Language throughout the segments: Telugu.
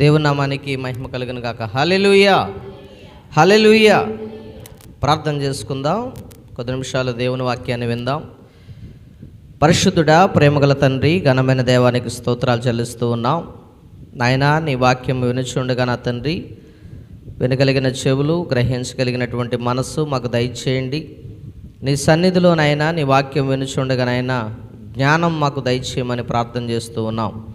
దేవునామానికి మహిమ కలిగిన కాక హలెలుయ హలెలుయ ప్రార్థన చేసుకుందాం. కొద్ది నిమిషాలు దేవుని వాక్యాన్ని విందాం. పరిశుద్ధుడా ప్రేమగల తండ్రి ఘనమైన దేవానికి స్తోత్రాలు చెల్లిస్తూ ఉన్నాం. నాయనా నీ వాక్యం వినుచుండగా నా తండ్రి వినగలిగిన చెవులు గ్రహించగలిగినటువంటి మనస్సు మాకు దయచేయండి. నీ సన్నిధిలోనైనా నీ వాక్యం వినుచుండగానైనా జ్ఞానం మాకు దయచేయమని ప్రార్థన చేస్తూ ఉన్నాం.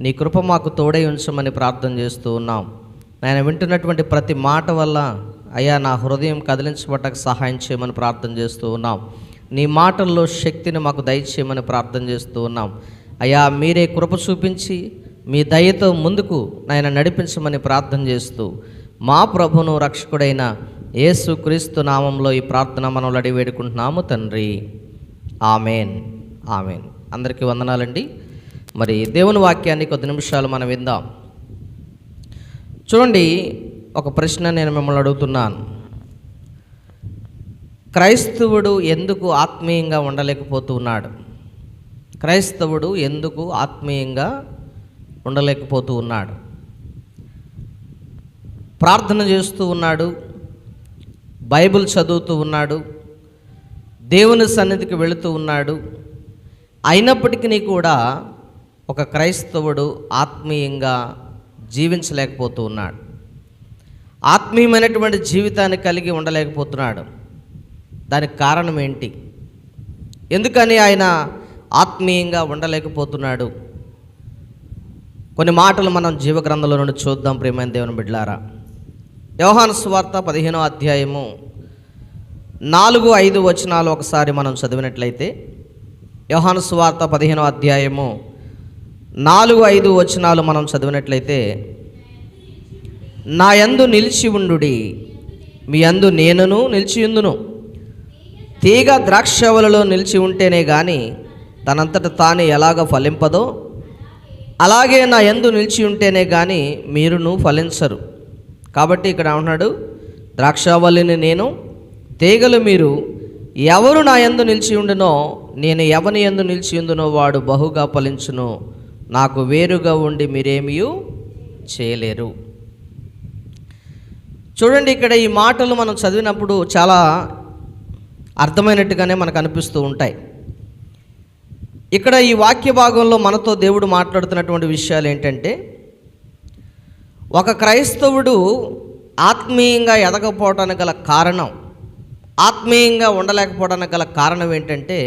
నీ కృప మాకు తోడై ఉంచమని ప్రార్థన చేస్తూ ఉన్నాం. నాయన వింటున్నటువంటి ప్రతి మాట వల్ల అయ్యా నా హృదయం కదిలించబట్టకు సహాయం చేయమని ప్రార్థన చేస్తూ ఉన్నాం. నీ మాటల్లో శక్తిని మాకు దయచేయమని ప్రార్థన చేస్తూ ఉన్నాం. అయ్యా మీరే కృప చూపించి మీ దయతో ముందుకు నాయన నడిపించమని ప్రార్థన చేస్తూ మా ప్రభును రక్షకుడైన యేసు క్రీస్తు నామంలో ఈ ప్రార్థన మనం అడిగి వేడుకుంటున్నాము తండ్రి. ఆమెన్. ఆమెన్. అందరికీ వందనాలండి. మరి దేవుని వాక్యాన్ని కొద్ది నిమిషాలు మనం విందాం. చూడండి ఒక ప్రశ్న నేను మిమ్మల్ని అడుగుతున్నాను. క్రైస్తవుడు ఎందుకు ఆత్మీయంగా ఉండలేకపోతూ ఉన్నాడు క్రైస్తవుడు ఎందుకు ఆత్మీయంగా ఉండలేకపోతూ ఉన్నాడు? ప్రార్థన చేస్తూ ఉన్నాడు బైబిల్ చదువుతూ ఉన్నాడు దేవుని సన్నిధికి వెళుతూ ఉన్నాడు. అయినప్పటికీ కూడా ఒక క్రైస్తవుడు ఆత్మీయంగా జీవించలేకపోతూ ఉన్నాడు. ఆత్మీయమైనటువంటి జీవితాన్ని కలిగి ఉండలేకపోతున్నాడు. దానికి కారణం ఏంటి? ఎందుకని ఆయన ఆత్మీయంగా ఉండలేకపోతున్నాడు? కొన్ని మాటలు మనం జీవగ్రంథంలో నుండి చూద్దాం ప్రేమైన దేవుని బిడ్లారా యోహాను సువార్త పదిహేనో అధ్యాయము నాలుగు ఐదు వచనాలు ఒకసారి మనం చదివినట్లయితే యోహాను సువార్త పదిహేనో అధ్యాయము నాలుగు ఐదు వచనాలు మనం చదివినట్లయితే నా యందు నిలిచి ఉండుడి మీ యందు నేనును నిలిచియుందును తీగ ద్రాక్షవలలో నిలిచి ఉంటేనే కానీ తనంతట తాను ఎలాగ ఫలింపదో అలాగే నా యందు నిలిచి ఉంటేనే కానీ మీరును ఫలించరు. కాబట్టి ఇక్కడ ఏమన్నాడు ద్రాక్షవల్లిని నేను తీగలు మీరు ఎవరు నా యందు నిలిచి ఉండునో నేను ఎవని ఎందు నిలిచి ఉండునో వాడు బహుగా ఫలించును. నాకు వేరుగా ఉండి మీరేమీ చేయలేరు. చూడండి ఇక్కడ ఈ మాటలు మనం చదివినప్పుడు చాలా అర్థమైనట్టుగానే మనకు అనిపిస్తూ ఉంటాయి. ఇక్కడ ఈ వాక్య భాగంలో మనతో దేవుడు మాట్లాడుతున్నటువంటి విషయాలు ఏంటంటే ఒక క్రైస్తవుడు ఆత్మీయంగా ఎదగపోవటానికి గల కారణం ఆత్మీయంగా ఉండలేకపోవడానికి గల కారణం ఏంటంటే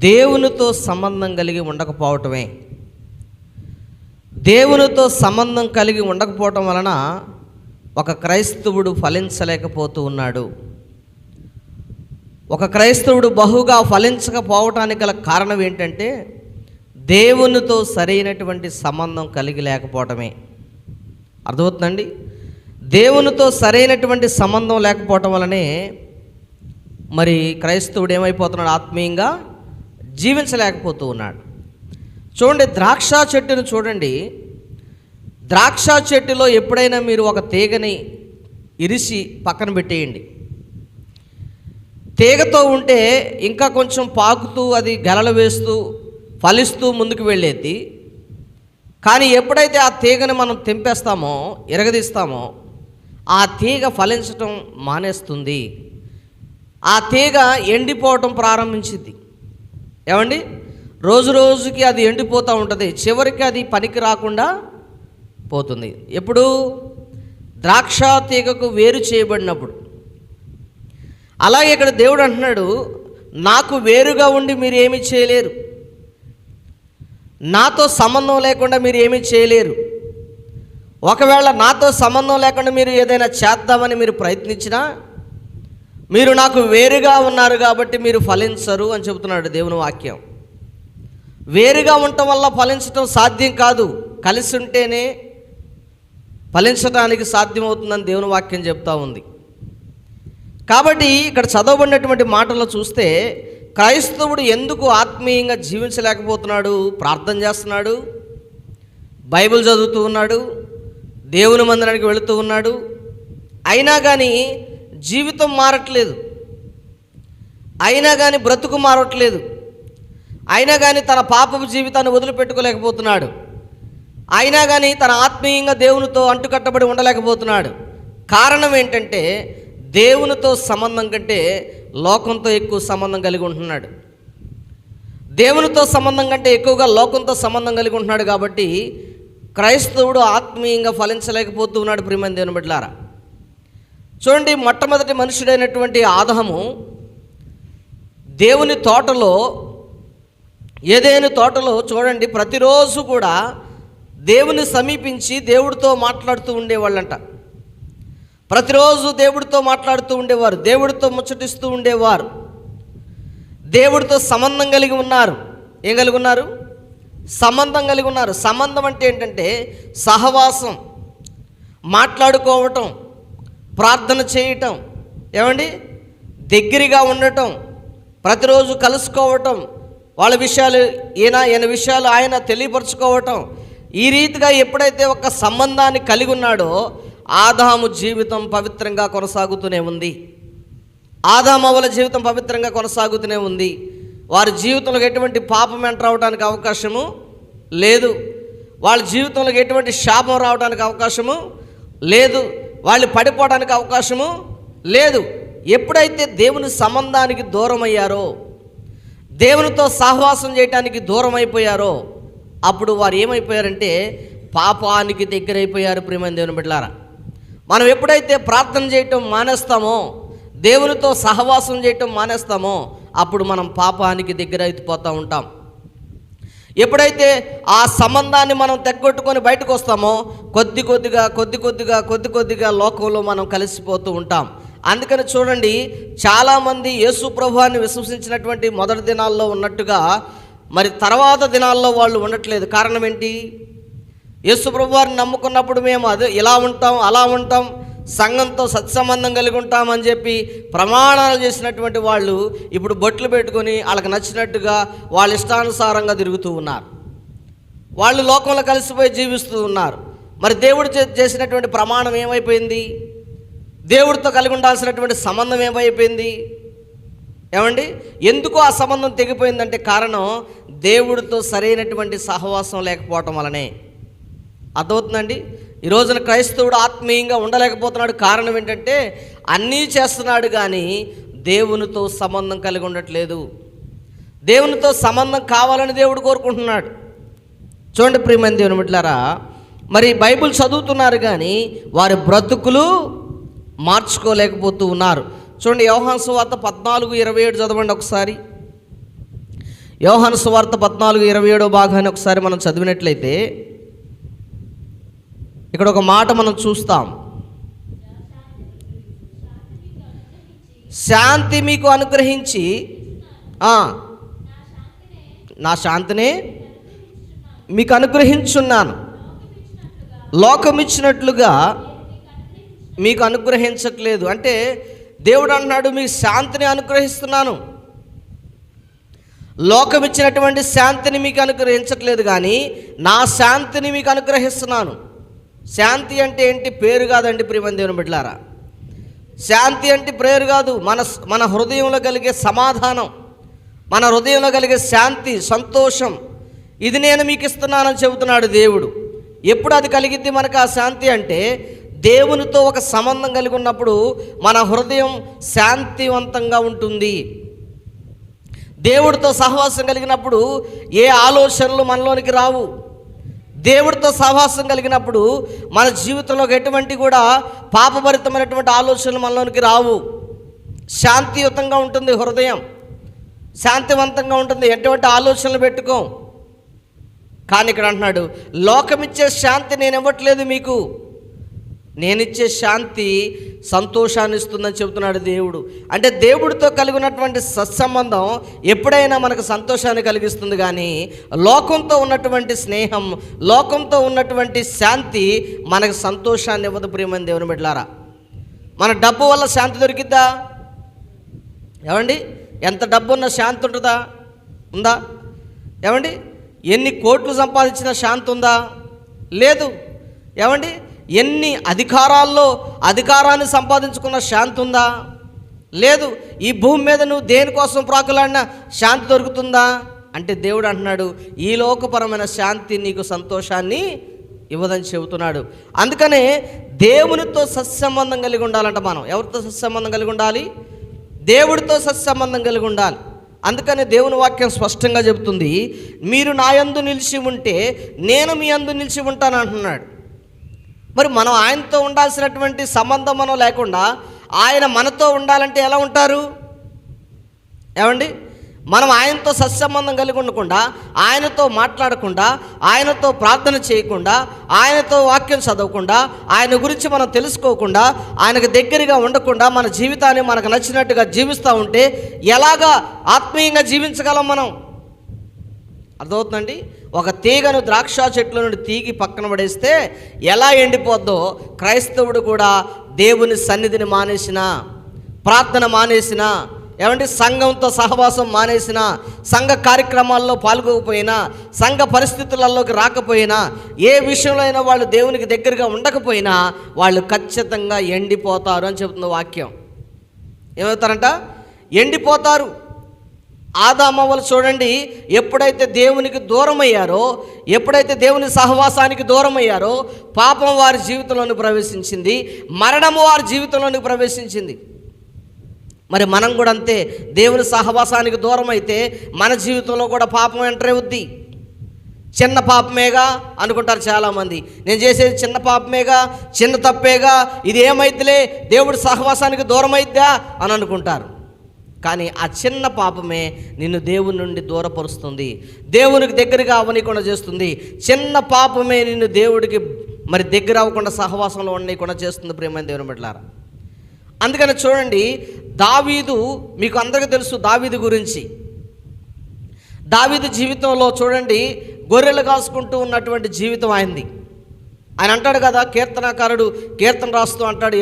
దేవునితో సంబంధం కలిగి ఉండకపోవటమే. దేవునితో సంబంధం కలిగి ఉండకపోవటం వలన ఒక క్రైస్తవుడు ఫలించలేకపోతూ ఉన్నాడు. ఒక క్రైస్తవుడు బహుగా ఫలించకపోవటానికి గల కారణం ఏంటంటే దేవునితో సరైనటువంటి సంబంధం కలిగి లేకపోవటమే. అర్థమవుతుందండి? దేవునితో సరైనటువంటి సంబంధం లేకపోవటం వలనే మరి క్రైస్తవుడు ఏమైపోతున్నాడు? ఆత్మీయంగా జీవించలేకపోతూ ఉన్నాడు. చూడండి ద్రాక్ష చెట్టును చూడండి. ద్రాక్ష చెట్టులో ఎప్పుడైనా మీరు ఒక తీగని ఇరిసి పక్కన పెట్టేయండి. తీగతో ఉంటే ఇంకా కొంచెం పాకుతూ అది గెలలు వేస్తూ ఫలిస్తూ ముందుకు వెళ్ళేది. కానీ ఎప్పుడైతే ఆ తీగని మనం తెంపేస్తామో ఇరగదీస్తామో ఆ తీగ ఫలించటం మానేస్తుంది. ఆ తీగ ఎండిపోవటం ప్రారంభించింది. ఏమండి? రోజు రోజుకి అది ఎండిపోతూ ఉంటుంది. చివరికి అది పనికి రాకుండా పోతుంది. ఎప్పుడు? ద్రాక్ష తీగకు వేరు చేయబడినప్పుడు. అలాగే ఇక్కడ దేవుడు అంటున్నాడు నాకు వేరుగా ఉండి మీరు ఏమి చేయలేరు. నాతో సంబంధం లేకుండా మీరు ఏమీ చేయలేరు. ఒకవేళ నాతో సంబంధం లేకుండా మీరు ఏదైనా చేద్దామని మీరు ప్రయత్నించినా మీరు నాకు వేరుగా ఉన్నారు కాబట్టి మీరు ఫలించరు అని చెబుతున్నాడు దేవుని వాక్యం. వేరుగా ఉండటం వల్ల ఫలించటం సాధ్యం కాదు. కలిసి ఉంటేనే ఫలించడానికి సాధ్యమవుతుందని దేవుని వాక్యం చెప్తా ఉంది. కాబట్టి ఇక్కడ చదవబడినటువంటి మాటలు చూస్తే క్రైస్తవుడు ఎందుకు ఆత్మీయంగా జీవించలేకపోతున్నాడు? ప్రార్థన చేస్తున్నాడు. బైబిల్ చదువుతూ ఉన్నాడు. దేవుని మందిరానికి వెళుతూ ఉన్నాడు. అయినా కానీ జీవితం మారట్లేదు. అయినా కానీ బ్రతుకు మారట్లేదు. అయినా కానీ తన పాపపు జీవితాన్ని వదిలిపెట్టుకోలేకపోతున్నాడు. అయినా కానీ తన ఆత్మీయంగా దేవునితో అంటుకట్టబడి ఉండలేకపోతున్నాడు. కారణం ఏంటంటే దేవునితో సంబంధం కంటే లోకంతో ఎక్కువ సంబంధం కలిగి ఉంటున్నాడు. దేవునితో సంబంధం కంటే ఎక్కువగా లోకంతో సంబంధం కలిగి ఉంటున్నాడు కాబట్టి క్రైస్తవుడు ఆత్మీయంగా ఫలించలేకపోతూ ఉన్నాడు ప్రియమైన దేవుని బిడ్డలారా. చూడండి మొట్టమొదటి మనుషుడైనటువంటి ఆదహము దేవుని తోటలో ఏదైనా తోటలో చూడండి ప్రతిరోజు కూడా దేవుని సమీపించి దేవుడితో మాట్లాడుతూ ఉండేవాళ్ళంట. ప్రతిరోజు దేవుడితో మాట్లాడుతూ ఉండేవారు దేవుడితో ముచ్చటిస్తూ ఉండేవారు. దేవుడితో సంబంధం కలిగి ఉన్నారు. ఏం కలిగి ఉన్నారు? సంబంధం కలిగి ఉన్నారు. సంబంధం అంటే ఏంటంటే సహవాసం మాట్లాడుకోవటం. ప్రార్థన చేయటం ఏమండి? దగ్గరగా ఉండటం ప్రతిరోజు కలుసుకోవటం వాళ్ళ విషయాలు ఈయన ఈయన విషయాలు ఆయన తెలియపరచుకోవటం ఈ రీతిగా ఎప్పుడైతే ఒక సంబంధాన్ని కలిగి ఉన్నాడో ఆదాము జీవితం పవిత్రంగా కొనసాగుతూనే ఉంది. ఆదామవల జీవితం పవిత్రంగా కొనసాగుతూనే ఉంది. వారి జీవితంలో ఎటువంటి పాపం ఎంటర్ అవడానికి అవకాశము లేదు. వాళ్ళ జీవితంలోకి ఎటువంటి శాపం రావడానికి అవకాశము లేదు. వాళ్ళు పడిపోవడానికి అవకాశము లేదు. ఎప్పుడైతే దేవుని సంబంధానికి దూరం అయ్యారో దేవునితో సహవాసం చేయటానికి దూరం అయిపోయారో అప్పుడు వారు ఏమైపోయారంటే పాపానికి దగ్గరైపోయారు ప్రియమైన దేవుని బిడ్డారా మనం ఎప్పుడైతే ప్రార్థన చేయటం మానేస్తామో దేవునితో సహవాసం చేయటం మానేస్తామో అప్పుడు మనం పాపానికి దగ్గర అయిపోతూ ఉంటాం. ఎప్పుడైతే ఆ సంబంధాన్ని మనం తెగ్గొట్టుకొని బయటకు వస్తామో కొద్ది కొద్దిగా కొద్ది కొద్దిగా కొద్ది కొద్దిగా లోకంలో మనం కలిసిపోతూ ఉంటాం. అందుకని చూడండి చాలామంది యేసు ప్రభువాన్ని విశ్వసించినటువంటి మొదటి దినాల్లో ఉన్నట్టుగా మరి తర్వాత దినాల్లో వాళ్ళు ఉండట్లేదు. కారణం ఏంటి? యేసు ప్రభువారిని నమ్ముకున్నప్పుడు మేము అదే ఇలా ఉంటాం అలా ఉంటాం సంఘంతో సత్సంబంధం కలిగి ఉంటామని చెప్పి ప్రమాణాలు చేసినటువంటి వాళ్ళు ఇప్పుడు బొట్లు పెట్టుకొని వాళ్ళకి నచ్చినట్టుగా వాళ్ళ ఇష్టానుసారంగా తిరుగుతూ ఉన్నారు. వాళ్ళు లోకంలో కలిసిపోయి జీవిస్తూ ఉన్నారు. మరి దేవుడు చేసినటువంటి ప్రమాణం ఏమైపోయింది? దేవుడితో కలిగి ఉండాల్సినటువంటి సంబంధం ఏమైపోయింది? ఏమండి? ఎందుకు ఆ సంబంధం తెగిపోయిందంటే కారణం దేవుడితో సరైనటువంటి సహవాసం లేకపోవటం వలనే. అర్థమవుతుందండి? ఈ రోజున క్రైస్తవుడు ఆత్మీయంగా ఉండలేకపోతున్నాడు. కారణం ఏంటంటే అన్నీ చేస్తున్నాడు కానీ దేవునితో సంబంధం కలిగి ఉండట్లేదు. దేవునితో సంబంధం కావాలని దేవుడు కోరుకుంటున్నాడు. చూడండి ప్రియమైన దేవుని బిడ్డలారా మరి బైబిల్ చదువుతున్నారు కానీ వారి బ్రతుకులు మార్చుకోలేకపోతూ ఉన్నారు. చూడండి యోహాన్ సువార్త పద్నాలుగు ఇరవై ఏడు చదవండి ఒకసారి. యోహాన్ సువార్త పద్నాలుగు ఇరవై ఏడో భాగాన్ని ఒకసారి మనం చదివినట్లయితే ఇక్కడ ఒక మాట మనం చూస్తాం. శాంతి మీకు అనుగ్రహించి నా శాంతిని మీకు అనుగ్రహించున్నాను. లోకమిచ్చినట్లుగా మీకు అనుగ్రహించట్లేదు. అంటే దేవుడు అన్నాడు మీకు శాంతిని అనుగ్రహిస్తున్నాను. లోకమిచ్చినటువంటి శాంతిని మీకు అనుగ్రహించట్లేదు కానీ నా శాంతిని మీకు అనుగ్రహిస్తున్నాను. శాంతి అంటే ఏంటి? పేరు కాదండి ప్రియమైన దేవుని బిడ్డలారా. శాంతి అంటే ప్రేరు కాదు. మన మన హృదయంలో కలిగే సమాధానం మన హృదయంలో కలిగే శాంతి సంతోషం ఇది నేను మీకు ఇస్తున్నానని చెబుతున్నాడు దేవుడు. ఎప్పుడు అది కలిగిద్ది మనకు ఆ శాంతి అంటే దేవునితో ఒక సంబంధం కలిగి ఉన్నప్పుడు మన హృదయం శాంతివంతంగా ఉంటుంది. దేవుడితో సహవాసం కలిగినప్పుడు ఏ ఆలోచనలు మనలోనికి రావు. దేవుడితో సహవాసం కలిగినప్పుడు మన జీవితంలోకి ఎటువంటి కూడా పాపభరితమైనటువంటి ఆలోచనలు మనలోనికి రావు. శాంతియుతంగా ఉంటుంది హృదయం. శాంతివంతంగా ఉంటుంది. ఎటువంటి ఆలోచనలు పెట్టుకోం. కానీ ఇక్కడ అంటున్నాడు లోకమిచ్చే శాంతి నేను ఇవ్వట్లేదు మీకు. నేనిచ్చే శాంతి సంతోషాన్ని ఇస్తుందని చెబుతున్నాడు దేవుడు. అంటే దేవుడితో కలిగి ఉన్నటువంటి సత్సంబంధం ఎప్పుడైనా మనకు సంతోషాన్ని కలిగిస్తుంది కానీ లోకంతో ఉన్నటువంటి స్నేహం లోకంతో ఉన్నటువంటి శాంతి మనకు సంతోషాన్ని ఇవ్వదు ప్రియమైన దేవుని బిడ్డలారా. మన డబ్బు వల్ల శాంతి దొరికిద్దా? ఏమండి? ఎంత డబ్బు ఉన్నా శాంతి ఉంటుందా? ఉందా? ఏమండి? ఎన్ని కోట్లు సంపాదించినా శాంతి ఉందా? లేదు. ఏమండి? ఎన్ని అధికారాల్లో అధికారాన్ని సంపాదించుకున్న శాంతి ఉందా లేదు ఈ భూమి మీద నువ్వు దేనికోసం ప్రాకులాడినా శాంతి దొరుకుతుందా? అంటే దేవుడు అంటున్నాడు ఈ లోకపరమైన శాంతి నీకు సంతోషాన్ని ఇవ్వదని చెబుతున్నాడు. అందుకనే దేవునితో సత్సంబంధం కలిగి ఉండాలంట మనం. ఎవరితో సత్సంబంధం కలిగి ఉండాలి? దేవుడితో సత్సంబంధం కలిగి ఉండాలి. అందుకనే దేవుని వాక్యం స్పష్టంగా చెబుతుంది మీరు నా యందు నిలిచి ఉంటే నేను మీ అందు నిలిచి ఉంటాను అంటున్నాడు. మరి మనం ఆయనతో ఉండాల్సినటువంటి సంబంధం మనం లేకుండా ఆయన మనతో ఉండాలంటే ఎలా ఉంటారు? ఏమండి? మనం ఆయనతో సత్సంబంధం కలిగి ఉండకుండా ఆయనతో మాట్లాడకుండా ఆయనతో ప్రార్థన చేయకుండా ఆయనతో వాక్యం చదవకుండా ఆయన గురించి మనం తెలుసుకోకుండా ఆయనకు దగ్గరగా ఉండకుండా మన జీవితాన్ని మనకు నచ్చినట్టుగా జీవిస్తూ ఉంటే ఎలాగా ఆత్మీయంగా జీవించగలం మనం? అర్థమవుతుందండి? ఒక తీగను ద్రాక్ష చెట్ల నుండి తీగి పక్కన పడేస్తే ఎలా ఎండిపోద్దో క్రైస్తవుడు కూడా దేవుని సన్నిధిని మానేసిన ప్రార్థన మానేసిన ఏమంటే సంఘంతో సహవాసం మానేసిన సంఘ కార్యక్రమాల్లో పాల్గొకపోయినా సంఘ పరిస్థితులలోకి రాకపోయినా ఏ విషయంలో అయినా వాళ్ళు దేవునికి దగ్గరగా ఉండకపోయినా వాళ్ళు ఖచ్చితంగా ఎండిపోతారు అని చెబుతుంది వాక్యం. ఏమవుతారంట? ఎండిపోతారు. ఆదామవ్వలు చూడండి ఎప్పుడైతే దేవునికి దూరం అయ్యారో ఎప్పుడైతే దేవుని సహవాసానికి దూరం అయ్యారో పాపం వారి జీవితంలోని ప్రవేశించింది మరణము వారి జీవితంలోని ప్రవేశించింది. మరి మనం కూడా అంతే దేవుని సహవాసానికి దూరం అయితే మన జీవితంలో కూడా పాపం ఎంటర్ అవుద్ది. చిన్న పాపమేగా అనుకుంటారు చాలామంది. నేను చేసేది చిన్న పాపమేగా చిన్న తప్పేగా ఇది ఏమైద్దిలే దేవుడి సహవాసానికి దూరం అయిద్దా అని అనుకుంటారు. కానీ ఆ చిన్న పాపమే నిన్ను దేవుని నుండి దూరపరుస్తుంది. దేవునికి దగ్గరగా అవనీయకుండా చేస్తుంది. చిన్న పాపమే నిన్ను దేవుడికి మరి దగ్గర అవ్వకుండా సహవాసంలో ఉండకుండా చేస్తుంది ప్రేమ దేవుని బిడ్డలారా. అందుకని చూడండి దావీదు మీకు అందరికీ తెలుసు దావీదు గురించి. దావీదు జీవితంలో చూడండి గొర్రెలు కాసుకుంటూ ఉన్నటువంటి జీవితం ఆయనది. ఆయన అంటాడు కదా కీర్తనకారుడు కీర్తన రాస్తూ అంటాడు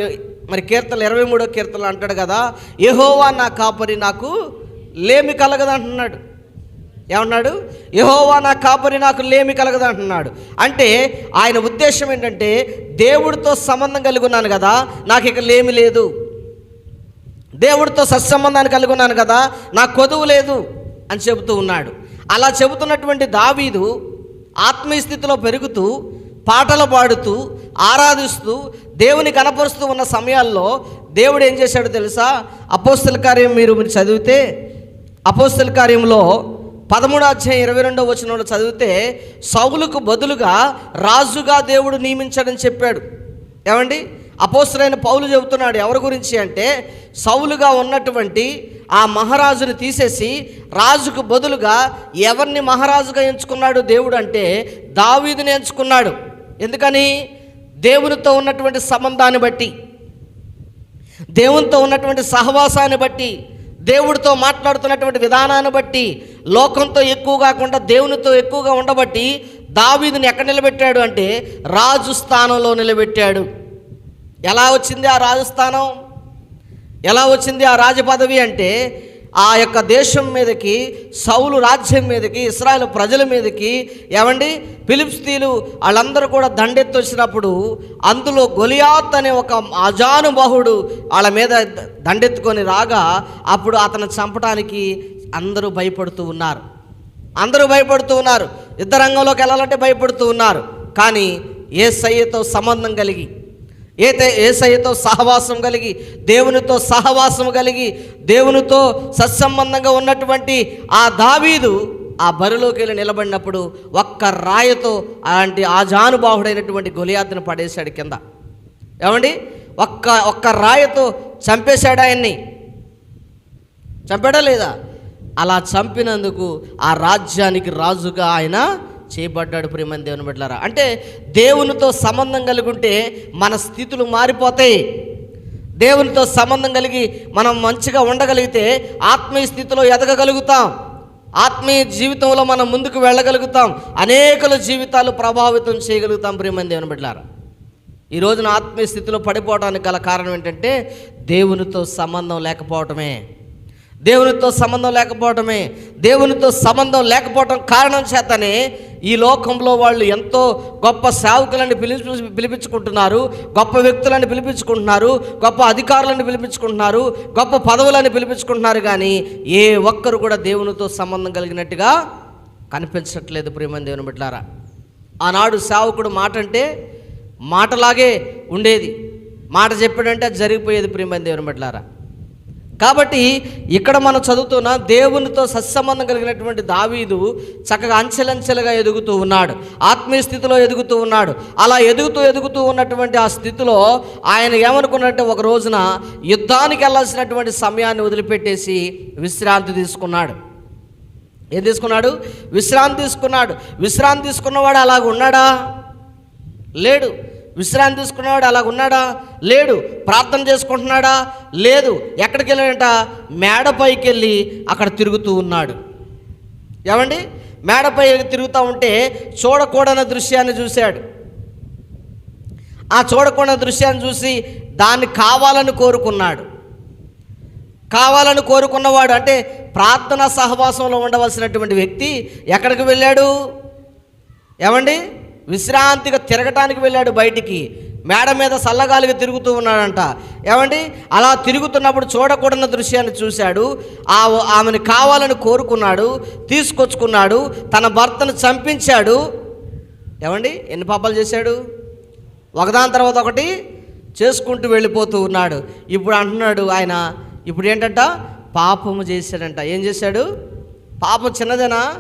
మరి కీర్తనలు ఇరవై మూడో కీర్తనలు అంటాడు కదా యహోవా నా కాపరి నాకు లేమి కలగదు అంటున్నాడు. ఏమన్నాడు? యహోవా నా కాపరి నాకు లేమి కలగదు అంటున్నాడు. అంటే ఆయన ఉద్దేశం ఏంటంటే దేవుడితో సంబంధం కలిగి ఉన్నాను కదా నాకు ఇక లేమి లేదు. దేవుడితో సత్సంబంధాన్ని కలిగి ఉన్నాను కదా నాకు కొదువు లేదు అని చెబుతూ ఉన్నాడు. అలా చెబుతున్నటువంటి దావీదు ఆత్మీయ స్థితిలో పెరుగుతూ పాటలు పాడుతూ ఆరాధిస్తూ దేవుని కనపరుస్తూ ఉన్న సమయాల్లో దేవుడు ఏం చేశాడో తెలుసా? అపోస్తల కార్యం మీరు మీరు చదివితే అపోస్తల కార్యంలో పదమూడు అధ్యాయం ఇరవై రెండో వచనంలో చదివితే సౌలుకు బదులుగా రాజుగా దేవుడు నియమించాడని చెప్పాడు. ఏమండి? అపోస్తులైన పౌలు చెబుతున్నాడు ఎవరి గురించి అంటే సౌలుగా ఉన్నటువంటి ఆ మహారాజుని తీసేసి రాజుకు బదులుగా ఎవరిని మహారాజుగా ఎంచుకున్నాడు దేవుడు అంటే దావీదుని ఎంచుకున్నాడు. ఎందుకని? దేవునితో ఉన్నటువంటి సంబంధాన్ని బట్టి దేవునితో ఉన్నటువంటి సహవాసాన్ని బట్టి దేవుడితో మాట్లాడుతున్నటువంటి విధానాన్ని బట్టి లోకంతో ఎక్కువ కాకుండా దేవునితో ఎక్కువగా ఉండబట్టి దావీదుని ఎక్కడ నిలబెట్టాడు అంటే రాజు స్థానంలో నిలబెట్టాడు. ఎలా వచ్చింది ఆ రాజస్థానం ఎలా వచ్చింది ఆ రాజపదవి అంటే ఆ యొక్క దేశం మీదకి సౌలు రాజ్యం మీదకి ఇస్రాయల్ ప్రజల మీదకి ఏమండి? ఫిలిప్స్తీలు వాళ్ళందరూ కూడా దండెత్తి వచ్చినప్పుడు అందులో గొలియాత్ అనే ఒక అజానుబాహుడు వాళ్ళ మీద దండెత్తుకొని రాగా అప్పుడు అతను చంపడానికి అందరూ భయపడుతూ ఉన్నారు. అందరూ భయపడుతూ ఉన్నారు. యుద్ధ రంగంలోకి వెళ్ళాలంటే భయపడుతూ ఉన్నారు. కానీ ఏ సయ్యతో సంబంధం కలిగి ఏతే ఏసయ్యతో సహవాసం కలిగి దేవునితో సహవాసం కలిగి దేవునితో సత్సంబంధంగా ఉన్నటువంటి ఆ దావీదు ఆ బరిలోకి వెళ్ళి నిలబడినప్పుడు ఒక్క రాయతో అలాంటి ఆ జానుబాహుడైనటువంటి గొలియాత్ను పడేశాడు కింద. ఏమండి? ఒక్క ఒక్క రాయతో చంపేశాడు ఆయన్ని. చంపాడా లేదా? అలా చంపినందుకు ఆ రాజ్యానికి రాజుగా ఆయన చేయబడ్డాడు ప్రేమని దేవుని బిడ్డలారా? అంటే దేవునితో సంబంధం కలిగి ఉంటే మన స్థితులు మారిపోతాయి. దేవునితో సంబంధం కలిగి మనం మంచిగా ఉండగలిగితే ఆత్మీయ స్థితిలో ఎదగగలుగుతాం. ఆత్మీయ జీవితంలో మనం ముందుకు వెళ్ళగలుగుతాం. అనేకల జీవితాలు ప్రభావితం చేయగలుగుతాం ప్రియమని దేవుని బిడ్డలారా. ఈ రోజున ఆత్మీయ స్థితిలో పడిపోవడానికి గల కారణం ఏంటంటే దేవునితో సంబంధం లేకపోవటమే. దేవునితో సంబంధం లేకపోవటమే దేవునితో సంబంధం లేకపోవటం కారణం చేతనే ఈ లోకంలో వాళ్ళు ఎంతో గొప్ప సేవకులని పిలిపి పిలిపించుకుంటున్నారు గొప్ప వ్యక్తులని పిలిపించుకుంటున్నారు గొప్ప అధికారులను పిలిపించుకుంటున్నారు గొప్ప పదవులను పిలిపించుకుంటున్నారు కానీ ఏ ఒక్కరు కూడా దేవునితో సంబంధం కలిగినట్టుగా కనిపించట్లేదు ప్రియమని దేవుని బిడ్డారా. ఆనాడు సేవకుడు మాట అంటే మాటలాగే ఉండేది. మాట చెప్పాడంటే అది జరిగిపోయేది ప్రియమైన దేవుని బిడ్డారా. కాబట్టి ఇక్కడ మనం చదువుతున్న దేవునితో సత్సంబంధం కలిగినటువంటి దావీదు చక్కగా అంచెలంచెలుగా ఎదుగుతూ ఉన్నాడు. ఆత్మీయ స్థితిలో ఎదుగుతూ ఉన్నాడు. అలా ఎదుగుతూ ఎదుగుతూ ఉన్నటువంటి ఆ స్థితిలో ఆయన ఏమనుకున్నట్టే ఒక రోజున యుద్ధానికి వెళ్ళాల్సినటువంటి సమయాన్ని వదిలిపెట్టేసి విశ్రాంతి తీసుకున్నాడు. ఏం తీసుకున్నాడు? విశ్రాంతి తీసుకున్నాడు. విశ్రాంతి తీసుకున్నవాడు అలాగ ఉన్నాడా లేడు. విశ్రాంతి తీసుకున్నవాడు అలాగ ఉన్నాడా? లేడు. ప్రార్థన చేసుకుంటున్నాడా? లేదు. ఎక్కడికి వెళ్ళాడంట? మేడపైకి వెళ్ళి అక్కడ తిరుగుతూ ఉన్నాడు. ఏమండి? మేడపై తిరుగుతూ ఉంటే చూడకూడని దృశ్యాన్ని చూశాడు. ఆ చూడకూడని దృశ్యాన్ని చూసి దాన్ని కావాలని కోరుకున్నాడు. కావాలని కోరుకున్నవాడు అంటే ప్రార్థన సహవాసంలో ఉండవలసినటువంటి వ్యక్తి ఎక్కడికి వెళ్ళాడు? ఏమండి? విశ్రాంతిగా తిరగటానికి వెళ్ళాడు బయటికి. మేడ మీద సల్లగాలిగా తిరుగుతూ ఉన్నాడంట. ఏమండి? అలా తిరుగుతున్నప్పుడు చూడకూడని దృశ్యాన్ని చూశాడు. ఆ ఆమెను కావాలని కోరుకున్నాడు తీసుకొచ్చుకున్నాడు తన భర్తను చంపించాడు. ఏమండి? ఎన్ని పాపాలు చేశాడు? ఒకదాని తర్వాత ఒకటి చేసుకుంటూ వెళ్ళిపోతూ ఉన్నాడు. ఇప్పుడు అంటున్నాడు ఆయన ఇప్పుడు ఏంటంట? పాపము చేశాడంట. ఏం చేశాడు? పాపం చిన్నదేనా?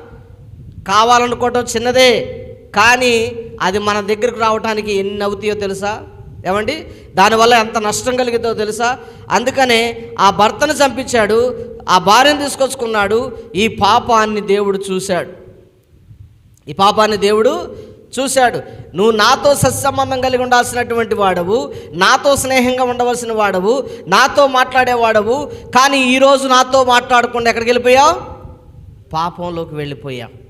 కావాలనుకోవటం చిన్నదే. కానీ అది మన దగ్గరకు రావడానికి ఎన్ని అవుతాయో తెలుసా? ఏమండి? దానివల్ల ఎంత నష్టం కలిగిద్దో తెలుసా? అందుకనే ఆ భర్తను చంపించాడు ఆ భార్యను తీసుకొచ్చుకున్నాడు ఈ పాపాన్ని దేవుడు చూశాడు. ఈ పాపాన్ని దేవుడు చూశాడు. నువ్వు నాతో సత్సంబంధం కలిగి ఉండాల్సినటువంటి వాడవు నాతో స్నేహంగా ఉండవలసిన వాడవు నాతో మాట్లాడేవాడవు కానీ ఈరోజు నాతో మాట్లాడకుండా ఎక్కడికి వెళ్ళిపోయావు? పాపంలోకి వెళ్ళిపోయావు.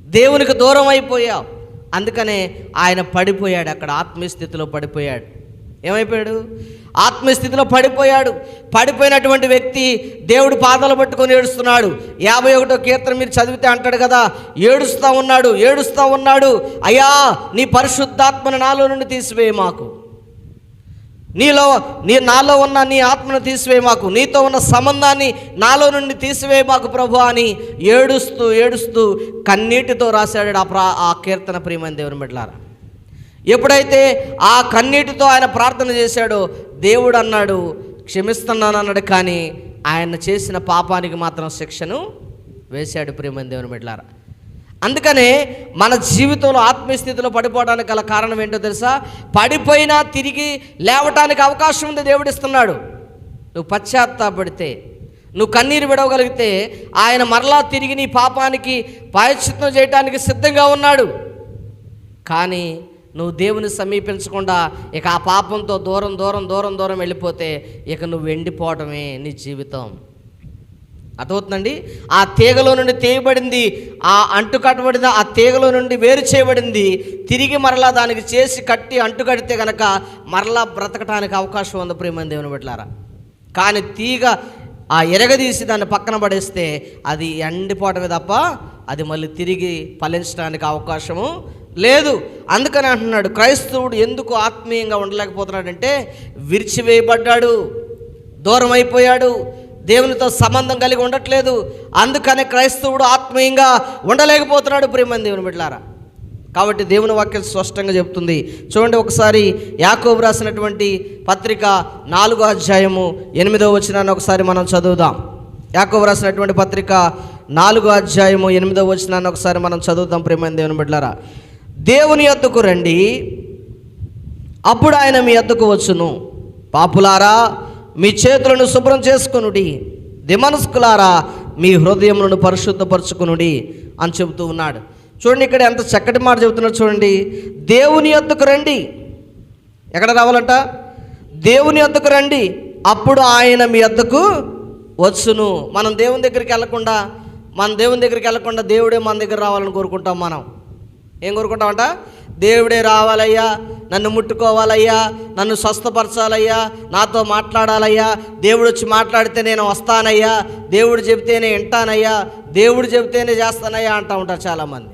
దేవునికి దూరం అయిపోయావు. అందుకనే ఆయన పడిపోయాడు అక్కడ ఆత్మీయస్థితిలో పడిపోయాడు. ఏమైపోయాడు? ఆత్మస్థితిలో పడిపోయాడు. పడిపోయినటువంటి వ్యక్తి దేవుడు పాదాలు పట్టుకొని ఏడుస్తున్నాడు. యాభై ఒకటో కీర్తన మీరు చదివితే అంటాడు కదా ఏడుస్తూ ఉన్నాడు ఏడుస్తూ ఉన్నాడు. అయ్యా నీ పరిశుద్ధాత్మను నాలో నుండి తీసివేయి మాకు. నీలో నీ నాలో ఉన్న నీ ఆత్మను తీసివేయి మాకు. నీతో ఉన్న సంబంధాన్ని నాలో నుండి తీసివేయి మాకు ప్రభు అని ఏడుస్తూ ఏడుస్తూ కన్నీటితో రాశాడు ఆ ప్రా ఆ కీర్తన ప్రియమైన దేవుని బిడ్డలారా. ఎప్పుడైతే ఆ కన్నీటితో ఆయన ప్రార్థన చేశాడో దేవుడు అన్నాడు క్షమిస్తున్నాను అన్నాడు కానీ ఆయన చేసిన పాపానికి మాత్రం శిక్షను వేశాడు ప్రియమైన దేవుని బిడ్డలారా. అందుకనే మన జీవితంలో ఆత్మీయస్థితిలో పడిపోవడానికి గల కారణం ఏంటో తెలుసా? పడిపోయినా తిరిగి లేవటానికి అవకాశం ఉంది దేవుడు ఇస్తున్నాడు. నువ్వు పశ్చాత్తాపడితే నువ్వు కన్నీరు విడవగలిగితే ఆయన మరలా తిరిగి నీ పాపానికి పాయచిత్తం చేయడానికి సిద్ధంగా ఉన్నాడు. కానీ నువ్వు దేవుని సమీపించకుండా ఇక ఆ పాపంతో దూరం దూరం దూరం దూరం వెళ్ళిపోతే ఇక నువ్వు ఎండిపోవడమే నీ జీవితం. అర్థమవుతుందండి? ఆ తీగలో నుండి తీయబడింది ఆ అంటు ఆ తీగలో నుండి వేరు చేయబడింది తిరిగి మరలా దానికి చేసి కట్టి అంటు కడితే కనుక మరలా బ్రతకటానికి అవకాశం ఉంది ప్రేమని దేవుని బిడ్డలారా. కానీ తీగ ఆ ఎరగదీసి దాన్ని పక్కన పడేస్తే అది ఎండిపోవటమే తప్ప అది మళ్ళీ తిరిగి ఫలించడానికి అవకాశము లేదు. అందుకని అంటున్నాడు క్రైస్తవుడు ఎందుకు ఆత్మీయంగా ఉండలేకపోతున్నాడంటే విరిచివేయబడ్డాడు దూరం అయిపోయాడు దేవునితో సంబంధం కలిగి ఉండట్లేదు. అందుకనే క్రైస్తవుడు ఆత్మీయంగా ఉండలేకపోతున్నాడు ప్రేమని దేవుని బిడ్డారా కాబట్టి దేవుని వాక్యం స్పష్టంగా చెప్తుంది. చూడండి ఒకసారి యాకోబు రాసినటువంటి పత్రిక నాలుగో అధ్యాయము ఎనిమిదో వచనాన్ని ఒకసారి మనం చదువుదాం. యాకోబు రాసినటువంటి పత్రిక నాలుగో అధ్యాయము ఎనిమిదో వచనాన్ని ఒకసారి మనం చదువుదాం ప్రేమైన దేవుని బిడ్డారా దేవుని ఎద్దుకు రండి. అప్పుడు ఆయన మీ ఎద్దుకు వచ్చును. పాపులారా మీ చేతులను శుభ్రం చేసుకునుడి. దిమనస్కులారా మీ హృదయములను పరిశుద్ధపరచుకునుడి అని చెబుతూ ఉన్నాడు. చూడండి ఇక్కడ ఎంత చక్కటి మాట చెబుతున్నాడు చూడండి. దేవుని యొద్దకు రండి. ఎక్కడ రావాలంట? దేవుని యొద్దకు రండి. అప్పుడు ఆయన మీ యొద్దకు వచ్చును. మనం దేవుని దగ్గరికి వెళ్ళకుండా మన దేవుని దగ్గరికి వెళ్ళకుండా దేవుడే మన దగ్గర రావాలని కోరుకుంటాం మనం. ఏం కోరుకుంటామంట? దేవుడే రావాలయ్యా నన్ను ముట్టుకోవాలయ్యా నన్ను స్వస్థపరచాలయ్యా నాతో మాట్లాడాలయ్యా. దేవుడు వచ్చి మాట్లాడితే నేను వస్తానయ్యా. దేవుడు చెబితేనే వింటానయ్యా. దేవుడు చెబితేనే చేస్తానయ్యా అంటూ ఉంటారు చాలామంది.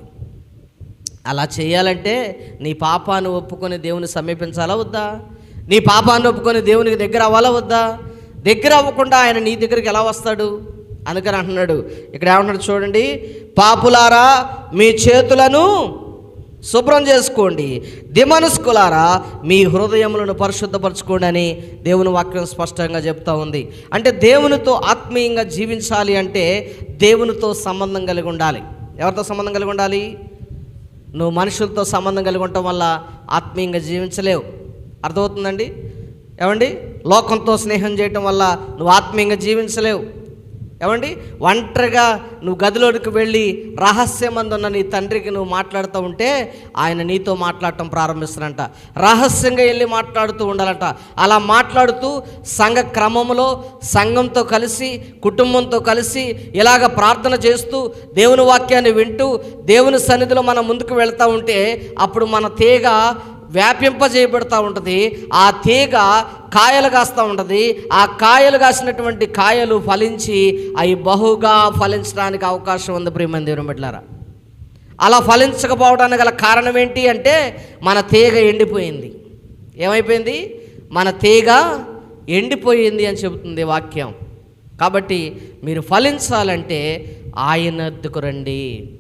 అలా చేయాలంటే నీ పాపాన్ని ఒప్పుకొని దేవుని సమీపించాలా వద్దా? నీ పాపాన్ని ఒప్పుకొని దేవునికి దగ్గర అవ్వాలా వద్దా? దగ్గర అవ్వకుండా ఆయన నీ దగ్గరికి ఎలా వస్తాడు? అందుకని అంటున్నాడు. ఇక్కడ ఏమంటున్నాడు చూడండి పాపులారా మీ చేతులను శుభ్రం చేసుకోండి. దిమనుస్కులారా మీ హృదయములను పరిశుద్ధపరచుకోండి అని దేవుని వాక్యం స్పష్టంగా చెప్తా ఉంది. అంటే దేవునితో ఆత్మీయంగా జీవించాలి అంటే దేవునితో సంబంధం కలిగి ఉండాలి. ఎవరితో సంబంధం కలిగి ఉండాలి? నువ్వు మనుషులతో సంబంధం కలిగి ఉండటం వల్ల ఆత్మీయంగా జీవించలేవు. అర్థమవుతుందండి? ఏమండి? లోకంతో స్నేహం చేయటం వల్ల నువ్వు ఆత్మీయంగా జీవించలేవు. ఏమండి? ఒంటరిగా నువ్వు గదిలోనికి వెళ్ళి రహస్యమందున్న నీ తండ్రికి నువ్వు మాట్లాడుతూ ఉంటే ఆయన నీతో మాట్లాడటం ప్రారంభిస్తారంట రహస్యంగా వెళ్ళి మాట్లాడుతూ ఉండాలంట. అలా మాట్లాడుతూ సంఘ క్రమంలో సంఘంతో కలిసి కుటుంబంతో కలిసి ఇలాగ ప్రార్థన చేస్తూ దేవుని వాక్యాన్ని వింటూ దేవుని సన్నిధిలో మనం ముందుకు వెళ్తూ ఉంటే అప్పుడు మన తీగ వ్యాపింపజేయబడుతూ ఉంటుంది. ఆ తీగ కాయలు కాస్తూ ఉంటుంది. ఆ కాయలు కాసినటువంటి కాయలు ఫలించి అవి బహుగా ఫలించడానికి అవకాశం ఉంది ప్రియమైన దేవుని అలా ఫలించకపోవడానికి గల కారణం ఏంటి అంటే మన తీగ ఎండిపోయింది. ఏమైపోయింది? మన తీగ ఎండిపోయింది అని చెబుతుంది వాక్యం. కాబట్టి మీరు ఫలించాలంటే ఆయన ఎద్దుకు రండి.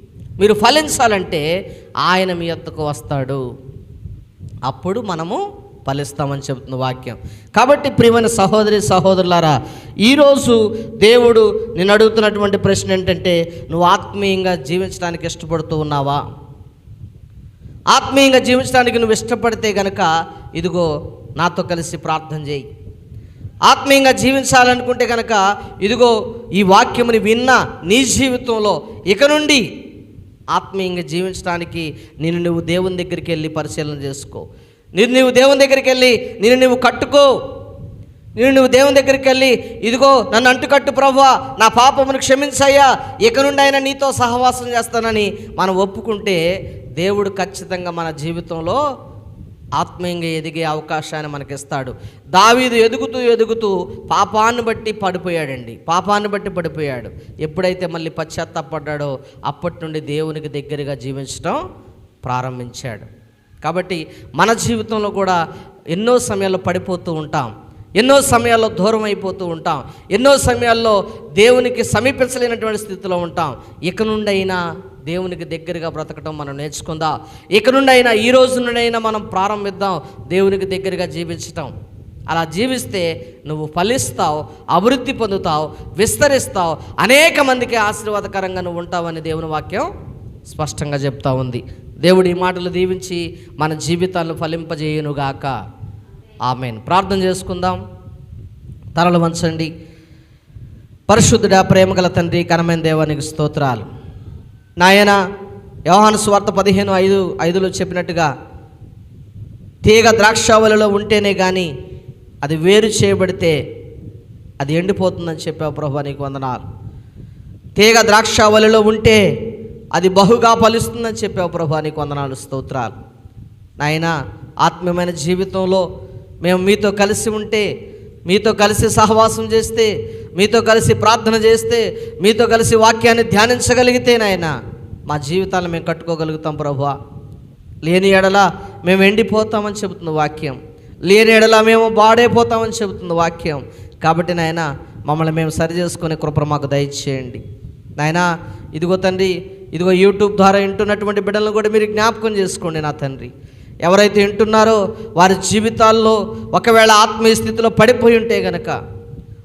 మీరు ఫలించాలంటే ఆయన మీ ఎద్దుకు వస్తాడు. అప్పుడు మనము ఫలిస్తామని చెబుతున్న వాక్యం. కాబట్టి ప్రియమైన సహోదరి సహోదరులారా ఈరోజు దేవుడు నేను అడుగుతున్నటువంటి ప్రశ్న ఏంటంటే నువ్వు ఆత్మీయంగా జీవించడానికి ఇష్టపడుతూ ఉన్నావా? ఆత్మీయంగా జీవించడానికి నువ్వు ఇష్టపడితే గనక ఇదిగో నాతో కలిసి ప్రార్థన చేయి. ఆత్మీయంగా జీవించాలనుకుంటే కనుక ఇదిగో ఈ వాక్యముని విన్న నీ జీవితంలో ఇక నుండి ఆత్మీయంగా జీవించడానికి నేను నువ్వు దేవుని దగ్గరికి వెళ్ళి పరిశీలన చేసుకో. నేను నువ్వు దేవుని దగ్గరికి వెళ్ళి నేను నువ్వు కట్టుకో. నేను నువ్వు దేవుని దగ్గరికి వెళ్ళి ఇదిగో నన్ను అంటుకట్టు ప్రభా నా పాపమును క్షమించయ్యా ఇక నుండి ఆయన నీతో సహవాసం చేస్తానని మనం ఒప్పుకుంటే దేవుడు ఖచ్చితంగా మన జీవితంలో ఆత్మీయంగా ఎదిగే అవకాశాన్ని మనకిస్తాడు. దావీదు ఎదుగుతూ ఎదుగుతూ పాపాన్ని బట్టి పడిపోయాడండి. పాపాన్ని బట్టి పడిపోయాడు. ఎప్పుడైతే మళ్ళీ పశ్చాత్తాపడ్డాడో అప్పటి నుండి దేవునికి దగ్గరగా జీవించడం ప్రారంభించాడు. కాబట్టి మన జీవితంలో కూడా ఎన్నో సమయాల్లో పడిపోతూ ఉంటాం. ఎన్నో సమయాల్లో దూరం అయిపోతూ ఉంటాం. ఎన్నో సమయాల్లో దేవునికి సమీపించలేనటువంటి స్థితిలో ఉంటాం. ఇక నుండి అయినా దేవునికి దగ్గరగా బ్రతకటం మనం నేర్చుకుందాం. ఇక నుండైనా ఈ రోజు నుండైనా మనం ప్రారంభిద్దాం. దేవునికి దగ్గరగా జీవించటం. అలా జీవిస్తే నువ్వు ఫలిస్తావు అభివృద్ధి పొందుతావు విస్తరిస్తావు. అనేక మందికి ఆశీర్వాదకరంగా నువ్వు ఉంటావని దేవుని వాక్యం స్పష్టంగా చెప్తా ఉంది. దేవుడి ఈ మాటలు దీవించి మన జీవితాలను ఫలింపజేయునుగాక. ఆమెను. ప్రార్థన చేసుకుందాం. తరలు వంచండి. పరిశుద్ధుడా ప్రేమగల తండ్రి కనమైన దేవానికి స్తోత్రాలు. నాయన యోహాను స్వార్థ పదిహేను ఐదు ఐదులో చెప్పినట్టుగా తీగ ద్రాక్షావళిలో ఉంటేనే కానీ అది వేరు చేయబడితే అది ఎండిపోతుందని చెప్పావు ప్రభు నీకు వందనాలు. తీగ ద్రాక్షావళిలో ఉంటే అది బహుగా ఫలిస్తుందని చెప్పావు ప్రభు నీకు వందనాలు స్తోత్రాలు. నాయన ఆత్మీయమైన జీవితంలో మేము మీతో కలిసి ఉంటే మీతో కలిసి సహవాసం చేస్తే మీతో కలిసి ప్రార్థన చేస్తే మీతో కలిసి వాక్యాన్ని ధ్యానించగలిగితే నాయన మా జీవితాలను మేము కట్టుకోగలుగుతాం ప్రభు లేని ఎడల మేము ఎండిపోతామని చెబుతుంది వాక్యం. లేని ఎడల మేము బాడైపోతామని చెబుతుంది వాక్యం. కాబట్టి నాయన మమ్మల్ని మేము సరి చేసుకునే కృప మాకు దయచేయండి. నాయన ఇదిగో తండ్రి ఇదిగో యూట్యూబ్ ద్వారా వింటున్నటువంటి బిడ్డలను కూడా మీరు జ్ఞాపకం చేసుకోండి నా తండ్రి. ఎవరైతే వింటున్నారో వారి జీవితాల్లో ఒకవేళ ఆత్మీయ స్థితిలో పడిపోయి ఉంటే గనక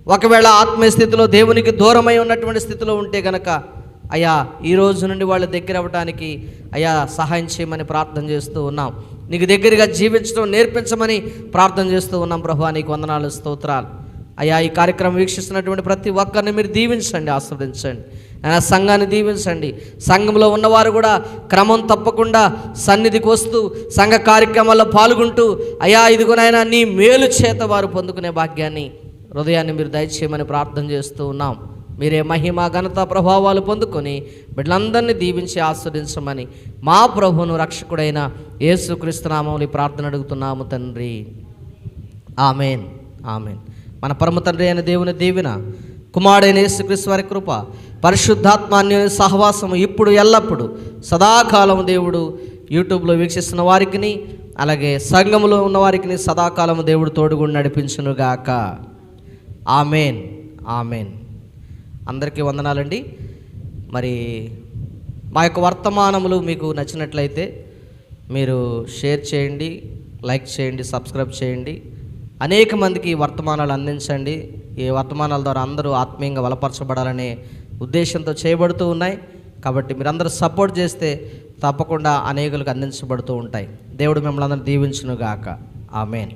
ఒకవేళ ఆత్మీయ స్థితిలో దేవునికి దూరమై ఉన్నటువంటి స్థితిలో ఉంటే గనక అయ్యా ఈ రోజు నుండి వాళ్ళ దగ్గర అవ్వడానికి అయ్యా సహాయం చేయమని ప్రార్థన చేస్తూ ఉన్నాం. నీకు దగ్గరగా జీవించడం నేర్పించమని ప్రార్థన చేస్తూ ఉన్నాం ప్రభా. నీకు వందనాలు స్తోత్రాలు. అయ్యా ఈ కార్యక్రమం వీక్షిస్తున్నటువంటి ప్రతి ఒక్కరిని మీరు దీవించండి ఆస్వాదించండి. ఆయన సంఘాన్ని దీవించండి. సంఘంలో ఉన్నవారు కూడా క్రమం తప్పకుండా సన్నిధికి వస్తూ సంఘ కార్యక్రమాల్లో పాల్గొంటూ అయా ఇదిగోనైనా నీ మేలు చేత వారు పొందుకునే భాగ్యాన్ని హృదయాన్ని మీరు దయచేయమని ప్రార్థన చేస్తూ ఉన్నాం. మీరే మహిమ ఘనత ప్రభావాలు పొందుకొని బిడ్డలందరినీ దీవించి ఆస్వాదించమని మా ప్రభును రక్షకుడైన యేసుక్రీస్తునామములు ప్రార్థన అడుగుతున్నాము తండ్రి. ఆమెన్. ఆమెన్. మన పరమ తండ్రి అయిన దేవుని దీవిన కుమారుడైన యేసుక్రీస్తు వారి కృప పరిశుద్ధాత్మాన్య సహవాసము ఇప్పుడు ఎల్లప్పుడు సదాకాలం దేవుడు యూట్యూబ్లో వీక్షిస్తున్న వారికి అలాగే సంఘములో ఉన్న వారికి సదాకాలం దేవుడు తోడుగుండి నడిపించునుగాక. ఆమెన్. ఆమెన్. అందరికీ వందనాలండి. మరి మా యొక్క వర్తమానములు మీకు నచ్చినట్లయితే మీరు షేర్ చేయండి లైక్ చేయండి సబ్స్క్రైబ్ చేయండి. అనేక మందికి వర్తమానాలు అందించండి. ఈ వర్తమానాల ద్వారా అందరూ ఆత్మీయంగా బలపరచబడాలనే ఉద్దేశంతో చేయబడుతూ ఉన్నాయి. కాబట్టి మీరందరూ సపోర్ట్ చేస్తే తప్పకుండా అనేకులకు అందించబడుతూ ఉంటాయి. దేవుడు మిమ్మల్ని అందరూ దీవించునుగాక. ఆమెన్.